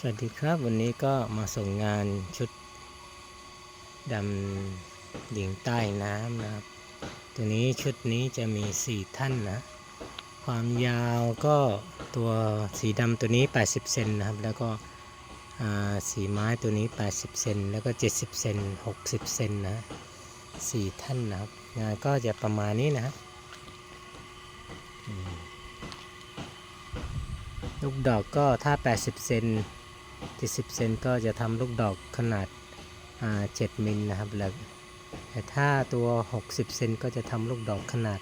สวัสดีครับวันนี้ก็มาส่งงานชุดดำดิ่งใต้น้ำนะครับ ตัวนี้ชุดนี้จะมี 4 ท่านนะ ความยาวก็ตัวสีดำตัวนี้ 80 เซนนะครับ แล้วก็สีไม้ตัวนี้ 80 เซนแล้วก็ 70 เซน60 เซนนะสี่ท่านนะครับ งานก็จะประมาณนี้นะครับลูกดอกก็ถ้า 80 เซน 70เซนก็จะทำลูกดอกขนาด7มิลนะครับแล้วแต่ถ้าตัว 60 เซนก็จะทำลูกดอกขนาด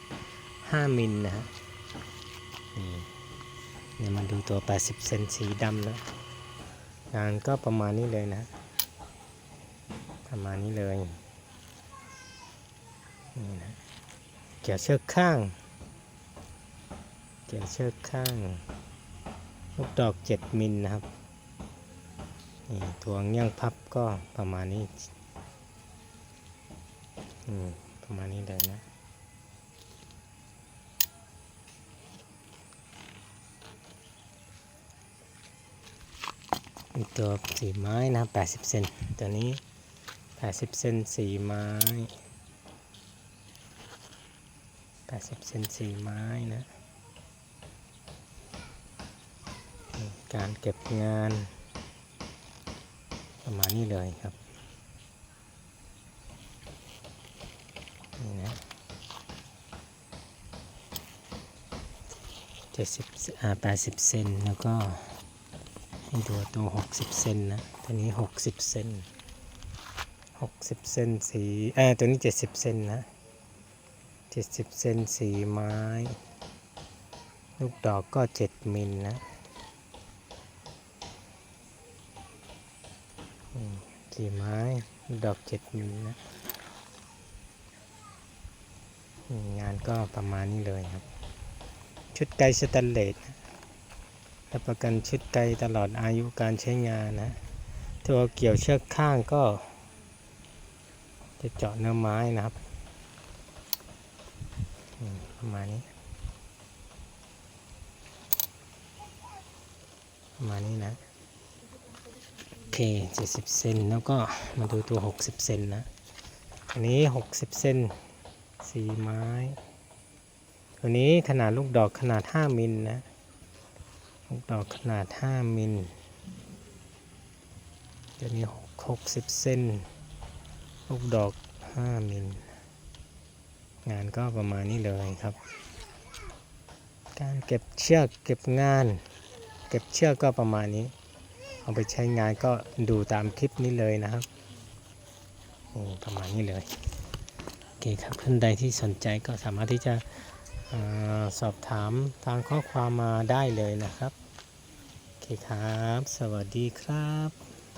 5 มิลนะฮะนี่เนี่ยมาดูตัว 80 เซนสีดำแล้วงานก็ประมาณนี้เลยนะ ประมาณนี้เลยนี่นะเกี่ยวเชือกข้าง เกี่ยวเชือกข้าง ลูกดอก 7 มิลนะครับ ตัวเงี้ยงพับก็ประมาณนี้อืมประมาณนี้เลยนะอีกตัวสีไม้นะ80 เซนตัวนี้ 80 เซนสีไม้ 80 เซนสีไม้นะ การเก็บงาน ประมาณนี้เลยครับนี่นะเจ็ดสิบอ่าแปดสิบเซนแล้วก็ให้ดูตัวหกสิบเซนนะตัวนี้หกสิบเซนหกสิบเซนสีเออตัวนี้เจ็ดสิบเซนนะเจ็ดสิบเซนสีไม้ ลูกดอกก็เจ็ดมิลนะ สี่ไม้ ดอกเจ็ดมิลนะงานก็ประมาณนี้เลยครับ ชุดไกสแตนเลสรับประกันชุดไกตลอดอายุการใช้งานนะ ตัวเกี่ยวเชือกข้างก็ จะเจาะเนื้อไม้นะครับประมาณนี้ประมาณนี้นะ เค 70 เซนแล้วก็มาดูตัว 60 เซนนะ อันนี้ 60 เซนสีไม้ ตัวนี้ขนาดลูกดอกขนาด 5 มิลนะ ลูกดอกขนาด 5 มิลตัวนี้ 60 เซนลูกดอก 5 มิล งานก็ประมาณนี้เลยครับ การเก็บเชือกเก็บงาน เก็บเชือกก็ประมาณนี้ เอาไปใช้งานก็ดูตามคลิปนี้เลยนะครับโอ้ประมาณนี้เลยโอเคครับท่านใดที่สนใจก็สามารถที่จะอสอบถามทางข้อความมาได้เลยนะครับ โอเคครับ สวัสดีครับ